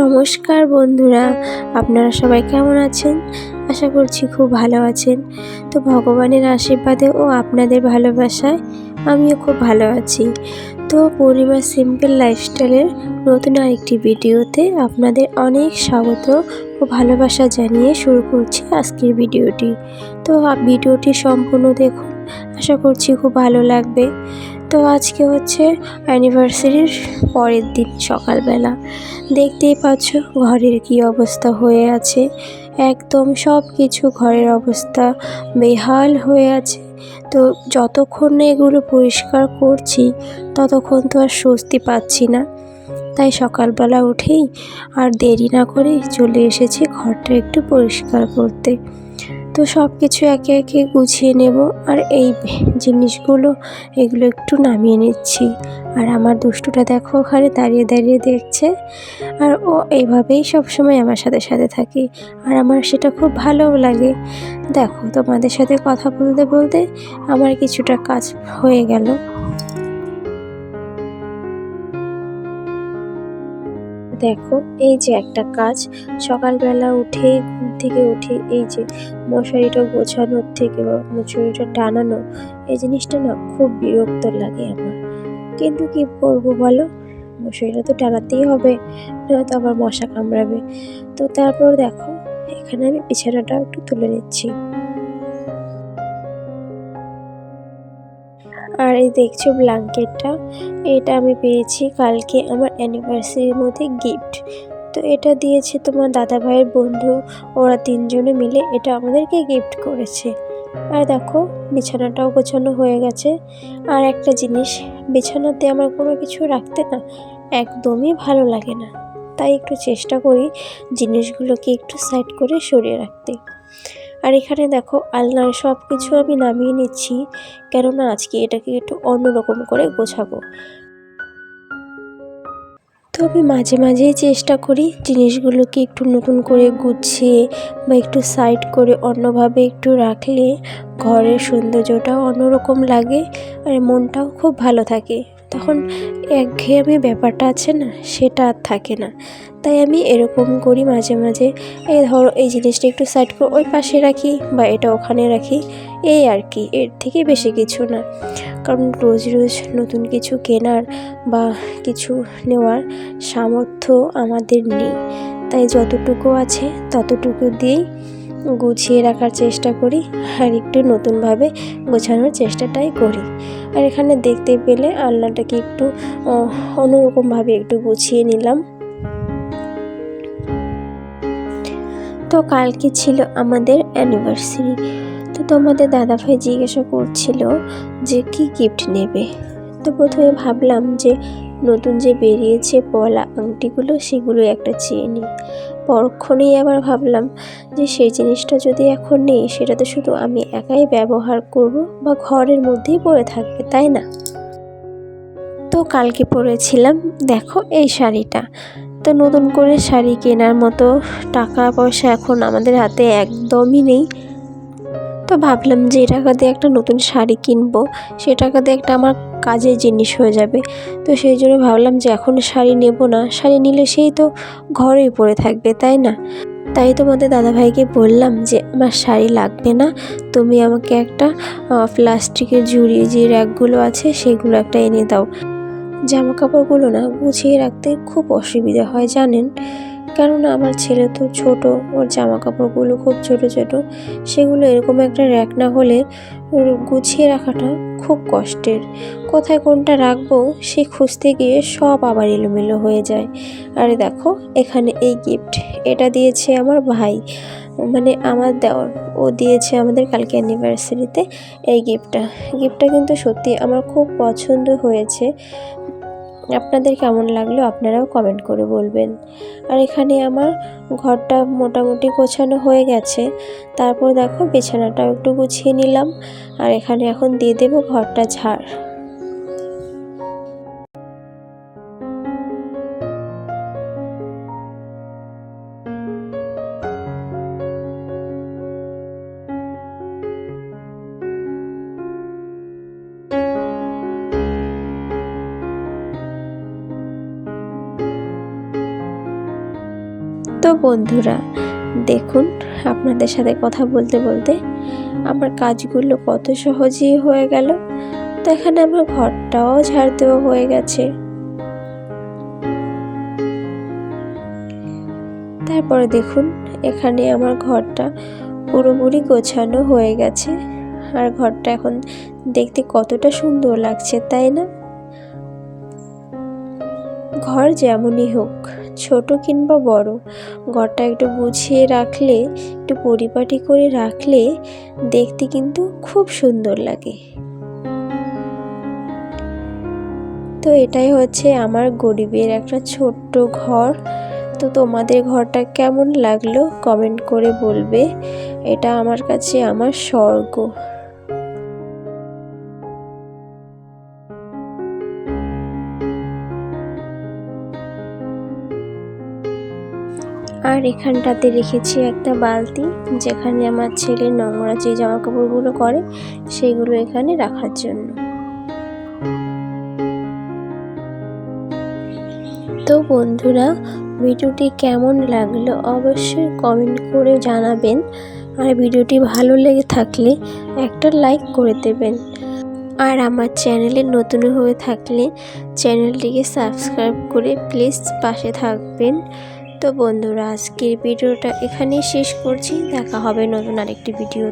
নমস্কার বন্ধুরা, আপনারা সবাই কেমন আছেন? আশা করছি খুব ভালো আছেন। তো ভগবানের আশীর্বাদে ও আপনাদের ভালোবাসায় আমিও খুব ভালো আছি। তো পূর্ণিমা সিম্পল লাইফস্টাইলের নতুন আরেকটি ভিডিওতে আপনাদের অনেক স্বাগত ও ভালোবাসা জানিয়ে শুরু করছি আজকের ভিডিওটি। তো ভিডিওটি সম্পূর্ণ দেখুন। আশা করছি খুব ভালো লাগবে। তো আজকে হচ্ছে অ্যানিভার্সারির পরের দিন সকালবেলা। দেখতেই পাচ্ছ ঘরের কি অবস্থা হয়ে আছে। একদম সব কিছু ঘরের অবস্থা বেহাল হয়ে আছে। তো যতক্ষণ না এগুলো পরিষ্কার করছি, ততক্ষণ তো আর স্বস্তি পাচ্ছি না। তাই সকালবেলা উঠেই আর দেরি না করে চলে এসেছি ঘরটা একটু পরিষ্কার করতে। তো সব কিছু একে একে গুছিয়ে নেব আর এই জিনিসগুলো, এগুলো একটু নামিয়ে নিচ্ছি। আর আমার দুষ্টুটা দেখো ওখানে দাঁড়িয়ে দাঁড়িয়ে দেখছে। আর ও এইভাবেই সবসময় আমার সাথে সাথে থাকে। আর আমার সেটা খুব ভালোও লাগে। দেখো তোমাদের সাথে কথা বলতে বলতে আমার কিছুটা কাজ হয়ে গেল। দেখো, এই যে একটা কাজ। সকালবেলা উঠে ঘুম থেকে উঠে এই যে মশারিটা গোছানোর থেকে বা মশারিটা টানানো, এই জিনিসটা না খুব বিরক্ত লাগে আমার। কিন্তু কি করব বলো? মশারিটা তো টানাতেই হবে, নয়তো আবার মশা কামড়াবে। তো তারপর দেখো, এখানে আমি বিছানাটা একটু তুলে নিচ্ছি। আর এই দেখছ ব্ল্যাঙ্কেটটা। এটা আমি পেয়েছি কালকে আমার অ্যানিভার্সারির মধ্যে গিফট তো এটা দিয়েছে তোমার দাদা ভাইয়ের বন্ধু, ওরা তিনজনে মিলে এটা আমাদেরকে গিফট করেছে। আর দেখো, বিছানাটাও গোছানো হয়ে গেছে। আর একটা জিনিস, বিছানাতে আমার কোনো কিছু রাখতে না একদমই ভালো লাগে না। তাই একটু চেষ্টা করি জিনিসগুলোকে একটু সাইড করে সরিয়ে রাখতে। আর এখানে দেখো আলনার সব কিছু আমি নামিয়ে নিচ্ছি, কেননা আজকে এটাকে একটু অন্যরকম করে গোছাবো। তো আমি মাঝে মাঝেই চেষ্টা করি জিনিসগুলোকে একটু নতুন করে গুছিয়ে বা একটু সাইড করে অন্যভাবে একটু রাখলে ঘরের সৌন্দর্যটাও অন্যরকম লাগে আর মনটাও খুব ভালো থাকে। তখন একঘেয়েমি ব্যাপারটা আছে না, সেটা আর থাকে না। তাই আমি এরকম করি মাঝে মাঝে, এই ধরো এই জিনিসটা একটু সাইড করে ওই পাশে রাখি বা এটা ওখানে রাখি, এই আর কি, এর থেকে বেশি কিছু না। কারণ রোজ রোজ নতুন কিছু কেনার বা কিছু নেওয়ার সামর্থ্য আমাদের নেই। তাই যতটুকু আছে ততটুকু দিয়েই গুছিয়ে রাখার চেষ্টা করি আর একটু নতুনভাবে গোছানোর চেষ্টাটাই করি। আর এখানে দেখতে পেলে আলনাটাকে একটু অন্যরকমভাবে একটু গুছিয়ে নিলাম। তো কালকে ছিল আমাদের অ্যানিভার্সারি তো তোমাদের দাদাভাই জিজ্ঞাসা করছিল যে কি গিফট নেবে? তো প্রথমে ভাবলাম যে নতুন যে বেরিয়েছে পলা আংটিগুলো, সেগুলো একটা চেয়ে নিই পরক্ষণেই আবার ভাবলাম যে সেই জিনিসটা যদি এখন নেই, সেটা তো শুধু আমি একাই ব্যবহার করব বা ঘরের মধ্যেই পরে থাকবে, তাই না? তো কালকে পরেছিলাম, দেখো এই শাড়িটা। তো নতুন করে শাড়ি কেনার মতো টাকা পয়সা এখন আমাদের হাতে একদমই নেই। তো ভাবলাম যে এই টাকা দিয়ে একটা নতুন শাড়ি কিনবো, সে টাকা দিয়ে একটা আমার কাজের জিনিস হয়ে যাবে। তো সেই জন্য ভাবলাম যে এখন শাড়ি নেব না, শাড়ি নিলে সেই তো ঘরেই পরে থাকবে, তাই না? তাই তোমাদের দাদাভাইকে বললাম যে, আমার শাড়ি লাগবে না, তুমি আমাকে একটা প্লাস্টিকের ঝুড়ি, যে র্যাকগুলো আছে সেগুলো একটা এনে দাও। জামা কাপড়গুলো না গুছিয়ে রাখতে খুব অসুবিধা হয়, জানেন? কেননা আমার ছেলে তো ছোট, ওর জামা কাপড়গুলো খুব ছোট ছোট। সেগুলো এরকম একটা র্যাক না হলে গুছিয়ে রাখাটা খুব কষ্টের। কোথায় কোনটা রাখব সে খুঁজতে গিয়ে সব আবার এলোমেলো হয়ে যায়। আরে দেখো, এখানে এই গিফট এটা দিয়েছে আমার ভাই। মানে আমার দেওয়ার, ও দিয়েছে আমাদের কালকে অ্যানিভার্সারিতে এই গিফটটা গিফটটা কিন্তু সত্যি আমার খুব পছন্দ হয়েছে। আপনাদের কেমন লাগল আপনারাও কমেন্ট করে বলবেন। আর এখানে আমার ঘরটা মোটামুটি গোছানো হয়ে গেছে। তারপর দেখো বিছানাটাও একটু গুছিয়ে নিলাম। আর এখানে এখন দিয়ে দেবো ঘরটা ঝাড়। বন্ধুরা, দেখুন আপনাদের সাথে কথা বলতে বলতে আমার কাজগুলো কত সহজেই হয়ে গেল। তো এখানে আমার ঘরটাও ঝাড় দেওয়া হয়ে গেছে। তারপরে দেখুন, এখানে আমার ঘরটা পুরোপুরি গোছানো হয়ে গেছে। আর ঘরটা এখন দেখতে কতটা সুন্দর লাগছে, তাই না? ঘর যেমনই হোক, ছোট কিংবা বড়, ঘরটা একটু গুছিয়ে রাখলে, একটু পরিপাটি করে রাখলে দেখতে কিন্তু খুব সুন্দর লাগে। তো এটাই হচ্ছে আমার গরিবের একটা ছোট্ট ঘর। তো তোমাদের ঘরটা কেমন লাগল কমেন্ট করে বলবে। এটা আমার কাছে আমার স্বর্গ। আর এখানটাতে রেখেছি একটা বালতি, যেখানে আমার ছেলে নোংরা যে জামা কাপড়গুলো করে, সেগুলো এখানে রাখার জন্য। তো বন্ধুরা, ভিডিওটি কেমন লাগল অবশ্যই কমেন্ট করে জানাবেন। আর ভিডিওটি ভালো লেগে থাকলে একটা লাইক করে দেবেন। আর আমার চ্যানেলে নতুন হয়ে থাকলে চ্যানেলটিকে সাবস্ক্রাইব করে প্লিজ পাশে থাকবেন। তো বন্ধুরা আজকের ভিডিওটা এখানেই শেষ করছি। দেখা হবে নতুন আরেকটি ভিডিও